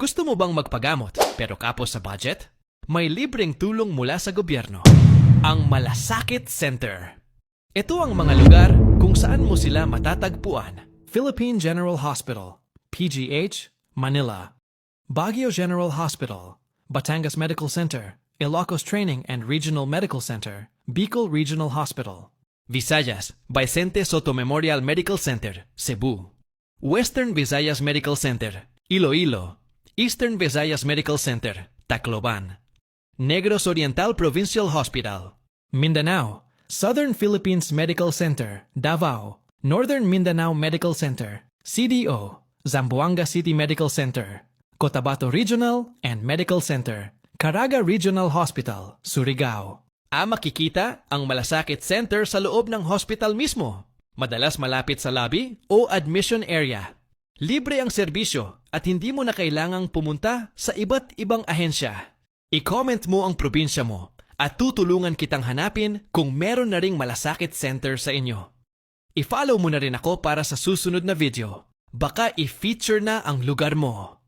Gusto mo bang magpagamot pero kapos sa budget? May libreng tulong mula sa gobyerno. Ang Malasakit Center. Ito ang mga lugar kung saan mo sila matatagpuan. Philippine General Hospital, PGH, Manila. Baguio General Hospital, Batangas Medical Center, Ilocos Training and Regional Medical Center, Bicol Regional Hospital. Visayas, Vicente Soto Memorial Medical Center, Cebu. Western Visayas Medical Center, Iloilo. Eastern Visayas Medical Center, Tacloban. Negros Oriental Provincial Hospital, Mindanao. Southern Philippines Medical Center, Davao. Northern Mindanao Medical Center, CDO. Zamboanga City Medical Center, Cotabato Regional and Medical Center, Caraga Regional Hospital, Surigao. Ah, makikita ang Malasakit Center sa loob ng hospital mismo. Madalas malapit sa lobby o admission area. Libre ang serbisyo at hindi mo na kailangang pumunta sa iba't ibang ahensya. I-comment mo ang probinsya mo at tutulungan kitang hanapin kung meron na ring Malasakit Center sa inyo. I-follow mo na rin ako para sa susunod na video. Baka i-feature na ang lugar mo.